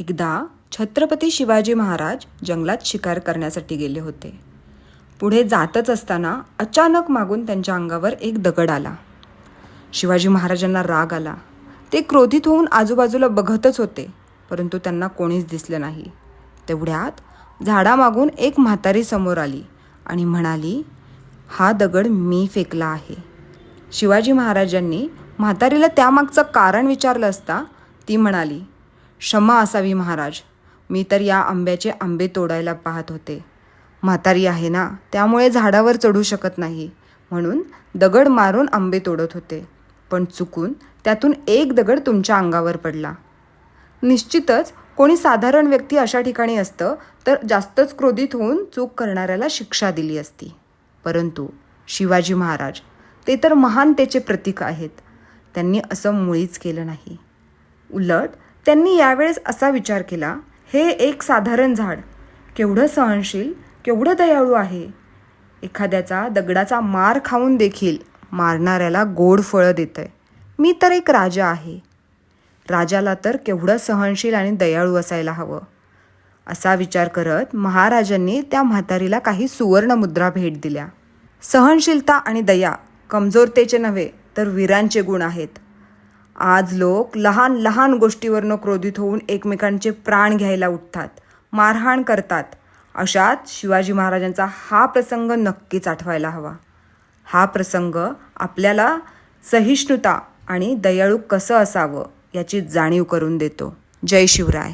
एकदा छत्रपती शिवाजी महाराज जंगलात शिकार करण्यासाठी गेले होते. पुढे जातच असताना अचानक मागून त्यांच्या अंगावर एक दगड आला. शिवाजी महाराजांना राग आला. ते क्रोधित होऊन आजूबाजूला बघतच होते परंतु त्यांना कोणीच दिसलं नाही. तेवढ्यात झाडामागून एक म्हातारी समोर आली आणि म्हणाली हा दगड मी फेकला आहे. शिवाजी महाराजांनी म्हातारीला त्यामागचं कारण विचारलं असता ती म्हणाली क्षमा असावी महाराज. मी तर या आंब्याचे आंबे तोडायला पाहत होते. म्हातारी आहे ना त्यामुळे झाडावर चढू शकत नाही. म्हणून दगड मारून आंबे तोडत होते. पण चुकून त्यातून एक दगड तुमच्या अंगावर पडला. निश्चितच कोणी साधारण व्यक्ती अशा ठिकाणी असतं तर जास्तच क्रोधित होऊन चूक करणाऱ्याला शिक्षा दिली असती. परंतु शिवाजी महाराज ते तर महानतेचे प्रतीक आहेत. त्यांनी असं मुळीच केलं नाही. उलट त्यांनी यावेळेस असा विचार केला हे एक साधारण झाड केवढं सहनशील केवढं दयाळू आहे? एखाद्याचा दगडाचा मार खाऊन देखील मारणाऱ्याला गोड फळं देतंय. मी तर एक राजा आहे. राजाला तर केवढं सहनशील आणि दयाळू असायला हवं. असा विचार करत महाराजांनी त्या म्हातारीला काही सुवर्णमुद्रा भेट दिल्या. सहनशीलता आणि दया कमजोरतेचे नव्हे तर वीरांचे गुण आहेत. आज लोक लहान लहान गोष्टीवरनं क्रोधित होऊन एकमेकांचे प्राण घ्यायला उठतात मारहाण करतात. अशात शिवाजी महाराजांचा हा प्रसंग नक्कीच आठवायला हवा. हा प्रसंग आपल्याला सहिष्णुता आणि दयाळू कसं असावं याची जाणीव करून देतो. जय शिवराय.